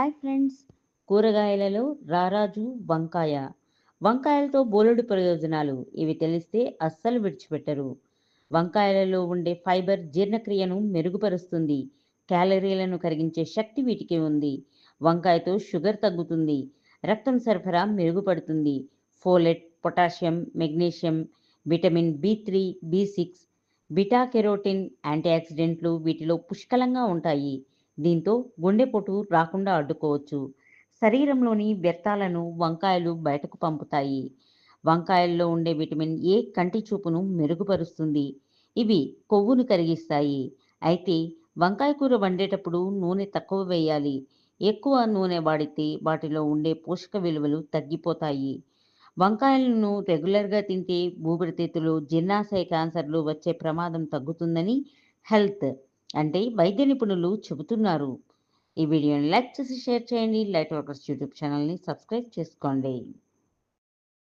Hi friends కూరగాయలలో రారాజు వంకాయ. వంకాయలతో బోలెడు ప్రయోజనాలు. ఇవి తెలిస్తే అస్సలు విడిచిపెట్టరు. వంకాయలలో ఉండే ఫైబర్ జీర్ణక్రియను మెరుగుపరుస్తుంది. క్యాలరీలను కరిగించే శక్తి వీటికి ఉంది. వంకాయతో షుగర్ తగ్గుతుంది. రక్తం సరఫరా మెరుగుపడుతుంది. Folate potassium magnesium vitamin B three B six beta carotene యాంటీఆక్సిడెంట్లు వీటిలో పుష్కలంగా ఉంటాయి. దీంతో గుండెపోటు రాకుండా అడ్డుకోవచ్చు. శరీరంలోని వ్యర్థాలను వంకాయలు బయటకు పంపుతాయి. వంకాయల్లో ఉండే విటమిన్ ఏ కంటి చూపును మెరుగుపరుస్తుంది. ఇవి కొవ్వును కరిగిస్తాయి. అయితే వంకాయ కూర వండేటప్పుడు నూనె తక్కువ వేయాలి. ఎక్కువ నూనె వాడితే వాటిలో ఉండే పోషక విలువలు తగ్గిపోతాయి. వంకాయలను రెగ్యులర్గా తింటే ఊపిరితిత్తులు జీర్ణాశయ క్యాన్సర్లు వచ్చే ప్రమాదం తగ్గుతుందని హెల్త్ అంటే వైద్య నిపుణులు చెబుతున్నారు. ఈ వీడియోని లైక్ చేసి షేర్ చేయండి. లైట్ వర్కర్స్ యూట్యూబ్ ఛానల్ని సబ్స్క్రైబ్ చేసుకోండి.